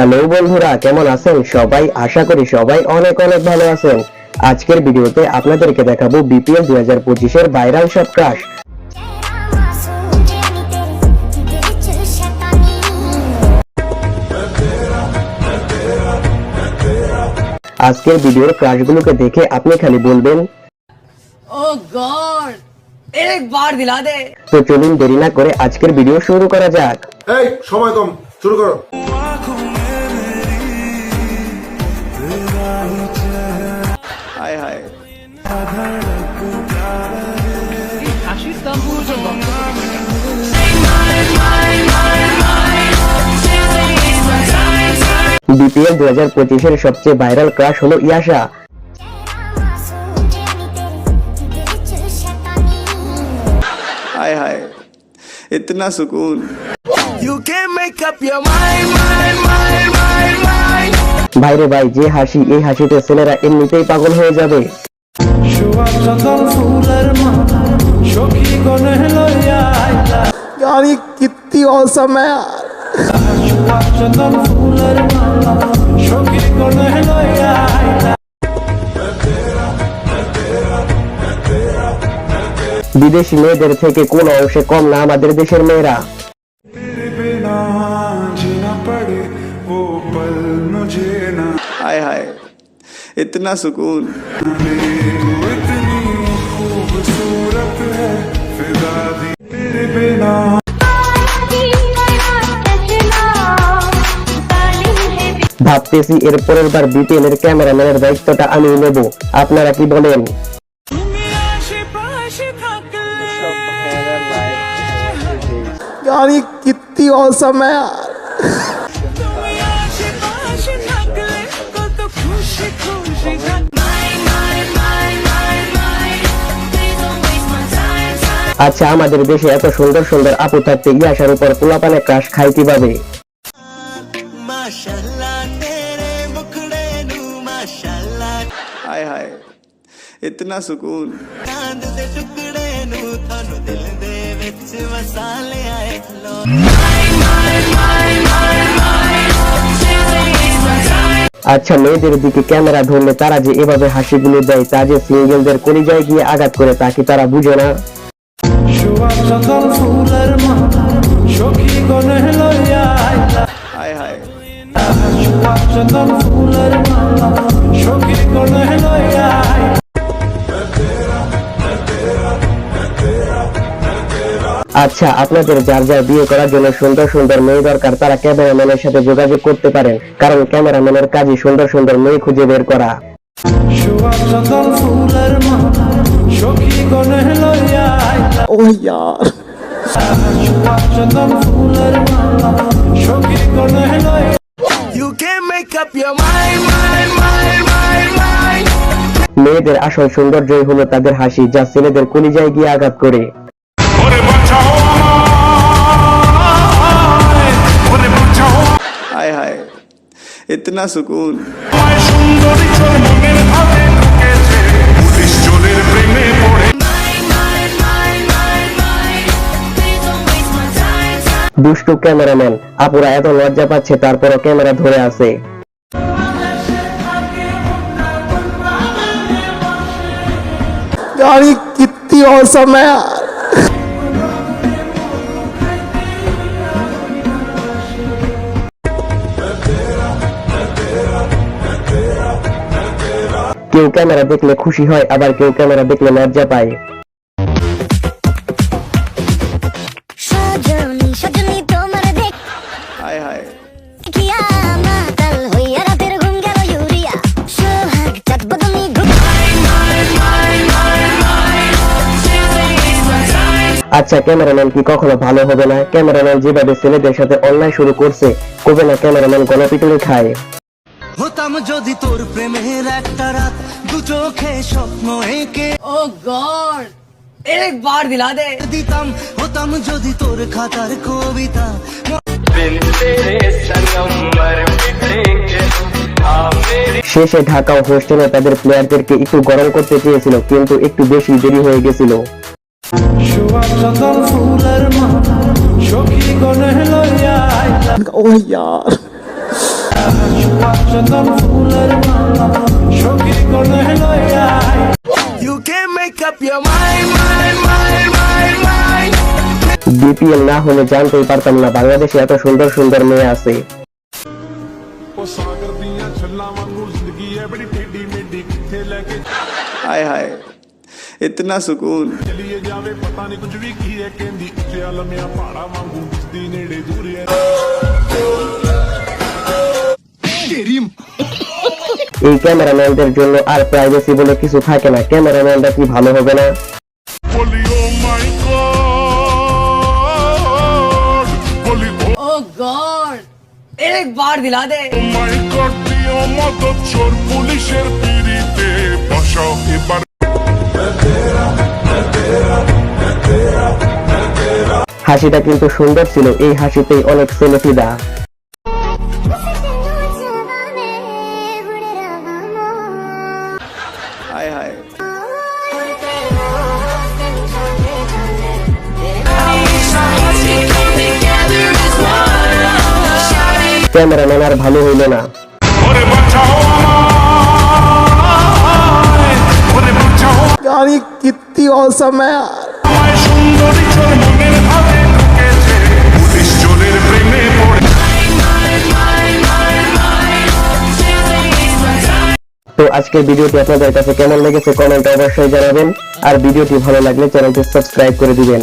Hello বন্ধুরা কেমন আছেন? সবাই আশা করি সবাই অনেক অনেক ভালো আছেন। আজকের ভিডিওতে আপনাদেরকে দেখাবো বিপিএল দুই হাজার পঁচিশের ভাইরাল সব ক্রাশ আজকের ভিডিওর ক্রাশগুলোকে দেখে আপনি খালি বলবেন ও গড একবার দিলা দে। তো চলুন দেরি না করে আজকের ভিডিও শুরু করা যাক। এই সময় কম শুরু করো। বিপিএল দু হাজার পঁচিশের সবচেয়ে ভাইরাল ক্রাশ হলো ইয়াশা। হায় হায়। ইতনা সুকুন। ইউ কে make up your mind, mind, mind. ভাইরে ভাই যে হাসি এই হাসিতে ছেলেরা এমনিতেই পাগল হয়ে যাবে সুভাষচন্দ্র ফুলের মালা সখী গণে লইয়া আইলা यार ये कितनी औसम है यार সুভাষচন্দ্র ফুলের মালা সখী গণে লইয়া আইলা বিদেশি মেয়েদের থেকে কোন অংশে কম না আমাদের দেশের মেয়েরা इतना सुकून मिले तू इतनी खूबसूरत है फिदा दी तेरे बिना ভাবতেছি এর পরের বার বিপিএল এর ক্যামেরাম্যানের দায়িত্বটা আমি নেব আপনারা কি বলেন তুমি আশেপাশে থাকলে यार ये कितनी औसम है यार আচ্ছা আমাদের দেশে এত সুন্দর সুন্দর আপু থাকতে ইয়াসার উপর পোলাপানে ক্রাশ খাই কীভাবে? ইতনা সুকুন। আচ্ছা মেয়েদের দিকে ক্যামেরা ধরলে তারা যে এভাবে হাসি গুলো দেয় তা যে সিঙ্গেলদের কলিজায় গিয়ে আঘাত করে তা কি তারা বুঝে না? আচ্ছা আপনাদের যার যার বিয়ে করার জন্য সুন্দর সুন্দর মেয়ে দরকার তারা ক্যামেরাম্যানের সাথে যোগাযোগ করতে পারেন কারণ ক্যামেরাম্যানের কাজই সুন্দর সুন্দর মেয়ে খুঁজে বের করা। মেয়েদের আসল সৌন্দর্যই হলো তাদের হাসি যা ছেলেদের কলিজায় গিয়ে আঘাত করে। इतना सुकून দুষ্টু ক্যামেরাম্যান আপুরা এত লজ্জা পাচ্ছে তারপরও ক্যামেরা ধরে আছে यार ये कितनी औसम है কেউ ক্যামেরা দেখলে খুশি হয় আবার কেউ ক্যামেরা দেখলে লজ্জা পায়। আচ্ছা ক্যামেরাম্যান কি কখনো ভালো হবে না? ক্যামেরাম্যান যেভাবে ছেলেদের সাথে অন্যায় শুরু করছে কবে না ক্যামেরাম্যান গলাপিটুলি খায়। হতাম যদি তোর প্রেমের একটা রাত। দু চোখে স্বপ্ন একে ও গড! এক বার দিলা দে। দিতাম হতাম যদি তোর খাতার কবিতা। শেষে ঢাকা হোস্টেলে তাদের প্লেয়ারদেরকে একটু গরম করতে চেয়েছিল কিন্তু একটু বেশি দেরি হয়ে গেছিল। ফুলের ইয়ার। বিপিএল না হলে জানতেই পারতাম না বাংলাদেশে এত সুন্দর সুন্দর মেয়ে আছে ਉਹ ਸਾਗਰ ਦੀਆਂ ਛੱਲਾਂ ਵਾਂਗੂ ਜ਼ਿੰਦਗੀ ਹੈ ਬੜੀ ਟੇਢੀ ਮੇਢੀ ਕਿੱਥੇ ਲੈ ਕੇ हाय हाय इतना सुकून ਚਲੀਏ ਜਾਵੇ ਪਤਾ ਨਹੀਂ ਕੁਝ ਵੀ ਕੀ ਹੈ ਕਹਿੰਦੀ ਉੱਚਿਆ ਲੰਮਿਆ ਪਹਾੜਾ ਵਾਂਗੂ ਦਿਸਦੀ ਨੇੜੇ ਦੂਰ ਹੈ এই ক্যামেরাম্যানদের জন্য আর প্রাইভেসি বলে কিছু থাকে না। ক্যামেরাম্যানরা কি ভালো হবে না? হাসিটা কিন্তু সুন্দর ছিল। এই হাসিতেই অনেক ছিল ফিদা চোর মনের ভালো ঢুকেছে না তো আজকের ভিডিওটি আপনাদের কাছে কেমন লেগেছে কমেন্টে অবশ্যই জানাবেন। আর ভিডিওটি ভালো লাগলে চ্যানেলটি সাবস্ক্রাইব করে দিবেন।